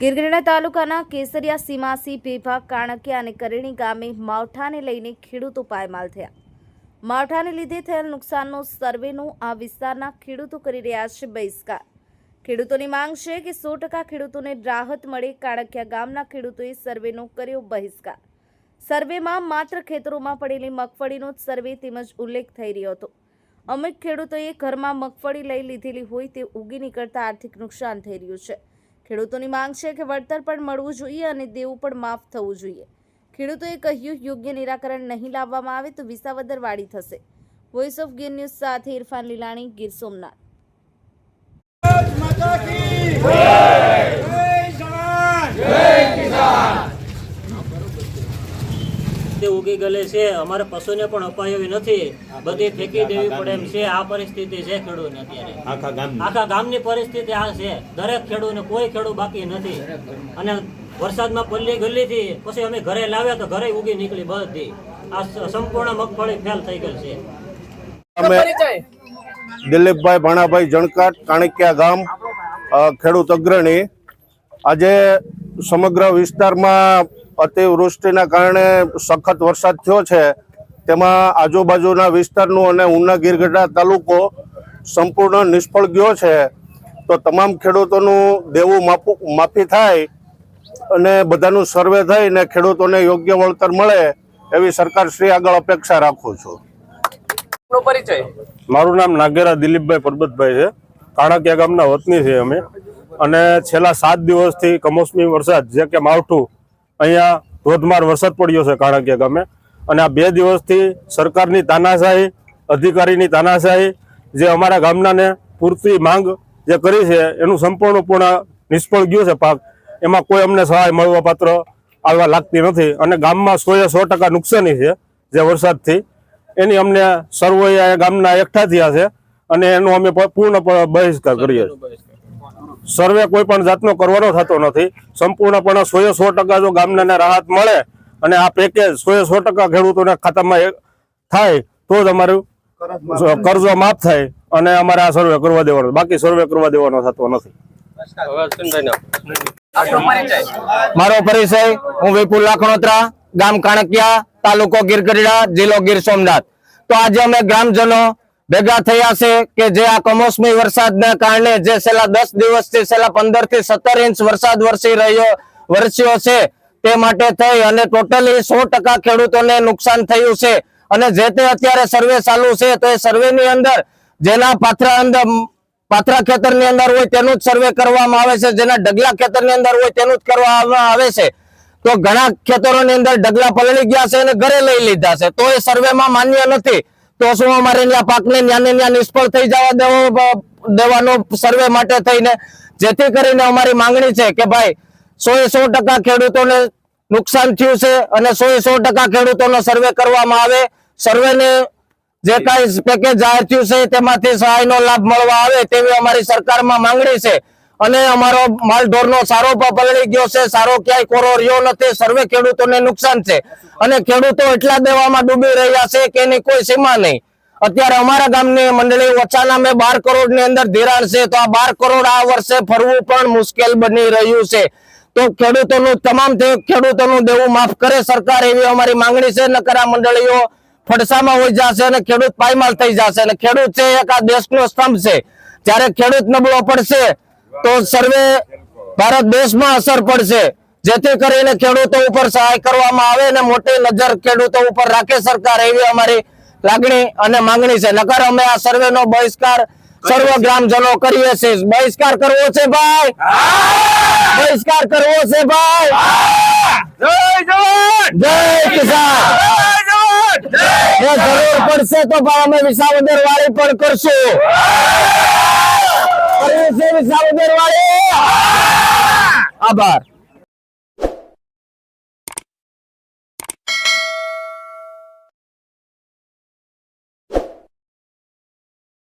ગીરગઢડા તાલુકાના કેસરિયા સીમાસી ભેભા કાણકિયા અને કરેણી ગામે માવઠાને લઈને ખેડૂતો પાયમાલ થયા. માવઠાને લીધે થયેલ નુકસાનનો સર્વેનું આ વિસ્તારના ખેડૂતો કરી રહ્યા છે બહિષ્કાર. ખેડૂતોની માંગ છે કે સો ટકા ખેડૂતોને રાહત મળે કાણકિયા ગામના ખેડૂતોએ સર્વેનો કર્યો બહિષ્કાર. સર્વેમાં માત્ર ખેતરોમાં પડેલી મગફળીનો જ સર્વે તેમજ ઉલ્લેખ થઈ રહ્યો હતો. અમુક ખેડૂતોએ ઘરમાં મગફળી લઈ લીધેલી હોય તે ઉગી નીકળતા આર્થિક નુકસાન થઈ રહ્યું છે. ખેડૂતોની માંગ છે કે વળતર પણ મળવું જોઈએ અને દેવું પણ માફ થવું જોઈએ. ખેડૂતોએ કહ્યું, યોગ્ય નિરાકરણ નહીં લાવવામાં આવે તો વિસાવદર વાડી થશે. વોઇસ ઓફ ગીર ન્યૂઝ સાથે ઇરફાન લીલાણી, ગીર સોમનાથ. તે ગયેલી છે અમારે પશુને પણ અપાય એવી નથી. બધી ફેંકી દેવી પડે એમ છે. આ પરિસ્થિતિ છે ખેડૂત અત્યારે. આખા ગામ આખા ગામની પરિસ્થિતિ આ છે. દરેક ખેડૂતને કોઈ ખેડૂત બાકી નથી. અને વરસાદમાં પલ્લી ગયેલીથી પછી અમે ઘરે લાવ્યા તો ઘરે ઉગી નીકળી બધી. આ સંપૂર્ણ મગફળી ફેલ થઈ ગયેલ છે. અમે દિલીપભાઈ ભાણાભાઈ જણકાટ કાણિકિયા ગામ ખેડૂત અગ્રણી. આજે સમગ્ર વિસ્તારમાં અતિવૃષ્ટિના કારણે સખત વરસાદ થયો છે. તેમાં આજુબાજુના વિસ્તારનું અને ઉના ગીરગઢડા તાલુકો સંપૂર્ણ નિષ્ફળ ગયો છે. તો તમામ ખેડૂતોનું દેવું માપું માફી થાય અને બધાનું સર્વે થઈને ખેડૂતોને યોગ્ય વળતર મળે એવી સરકાર શ્રી આગળ અપેક્ષા રાખું છું. પરિચય? મારું નામ નાગેરા દિલીપભાઈ પરબતભાઈ છે. કાણાકિયા ગામના વતની છે અમે. અને છેલ્લા સાત દિવસથી કમોસમી વરસાદ જે કે માવઠું અહીંયા ધોધમાર વરસાદ પડ્યો છે કારણકે ગામે. અને આ બે દિવસથી સરકારની તાનાશાહી, અધિકારીની તાનાશાહી, જે અમારા ગામનાને પૂરતી માંગ જે કરી છે, એનું સંપૂર્ણપૂર્ણ નિષ્ફળ ગયું છે પાક. એમાં કોઈ અમને સહાય મળવા પાત્ર આવવા લાગતી નથી. અને ગામમાં સોએ સો ટકા નુકસાની છે જે વરસાદથી. એની અમને સર્વોએ ગામના એકઠા થયા છે અને એનો અમે પૂર્ણ બહિષ્કાર કરીએ છીએ. સર્વે કોઈ પણ જાતનો કરવાનો થતો નથી. સંપૂર્ણપણે સોએ સો ટકા જો ગામનાને રાહત મળે અને આ પેકેજ સોએ સો ટકા ખેડૂતોના ખાતામાં થાય, તો જ અમારું કરજો માફ થાય અને અમારે આ સર્વે કરવા દેવાનો. બાકી સર્વે કરવા દેવાનો થતો નથી. મારો પરિચય, હું વિપુલ લાખણોત્રા, ગામ કાણકિયા, તાલુકો ગીરગઢડા જિલ્લો ગીર સોમનાથ. તો આજે અમે ગ્રામજનો ભેગા થયા છે કે જે આ કમોસમી વરસાદના કારણે જે છેલ્લા દસ દિવસથી, છેલ્લા પંદરથી સત્તર ઇંચ વરસાદ વરસી રહ્યો, વરસ્યો છે, તે માટે થઈ અને ટોટલી સો ટકા ખેડૂતોને નુકસાન થયું છે. અને જે તે અત્યારે સર્વે ચાલુ છે, તો એ સર્વેની અંદર, જેના પાથરા અંદર પાથરા ખેતરની અંદર હોય તેનું જ સર્વે કરવામાં આવે છે, જેના ડગલા ખેતરની અંદર હોય તેનું જ કરવામાં આવે છે. તો ઘણા ખેતરોની અંદર ડગલા પલળી ગયા છે અને ઘરે લઈ લીધા છે. તો એ સર્વેમાં માન્ય નથી. તો શું અમારે ત્યાં પાકને ન્યાને ન્યા નિષ્ફળ થઈ જવા દેવો દેવાનો સર્વે માટે થઈને? જેથી કરીને અમારી માંગણી છે કે ભાઈ સો એ સો ટકા ખેડૂતોને નુકસાન થયું છે અને સો એ સો ટકા ખેડૂતોનો સર્વે કરવામાં આવે. સર્વેને જે કાંઈ પેકેજ જાહેર થયું છે તેમાંથી સહાયનો લાભ મળવા આવે તેવી અમારી સરકારમાં માંગણી છે. અને અમારો માલ ઢોરનો સારો પલળી ગયો છે, સારો ક્યાંય કોરો રહ્યો નથી. સર્વે ખેડૂતોને નુકસાન છે. અને ખેડૂતો એટલા દેવામાં ડૂબી રહ્યા છે કે એની કોઈ સીમા નહીં. અત્યારે અમારા ગામની મંડળી ઓછાના મેં બાર કરોડની અંદર ધિરાણ છે, તો આ બાર કરોડ આ વર્ષે ફરવું પણ મુશ્કેલ બની રહ્યું છે. તો ખેડૂતોનું તમામ ખેડૂતોનું દેવું માફ કરે સરકાર એવી અમારી માંગણી છે, નકરા મંડળીઓ ફડસામાં હોઈ જશે અને ખેડૂત પાયમાલ થઈ જશે. અને ખેડૂત છે એક આ દેશનો સ્તંભ છે. જ્યારે ખેડૂત નબળો પડશે તો સર્વે ભારત દેશમાં અસર પડશે. જેથી કરીને ખેડૂતો ઉપર સહાય કરવામાં આવે અને મોટી નજર ખેડૂતો ઉપર રાખે સરકાર એવી અમારી લાગણી અને માંગણી છે. નકર અમે આ સર્વે નો બહિષ્કાર સર્વ ગ્રામજનો કરીએ છીએ. બહિષ્કાર કરવો છે ભાઈ? બહિષ્કાર કરવો છે ભાઈ? જય કિસાન! જરૂર પડશે તો ભાઈ અમે વિસાવદર વાળી પણ કરશું. કરવી છે વિસાવદર વાળી આભાર.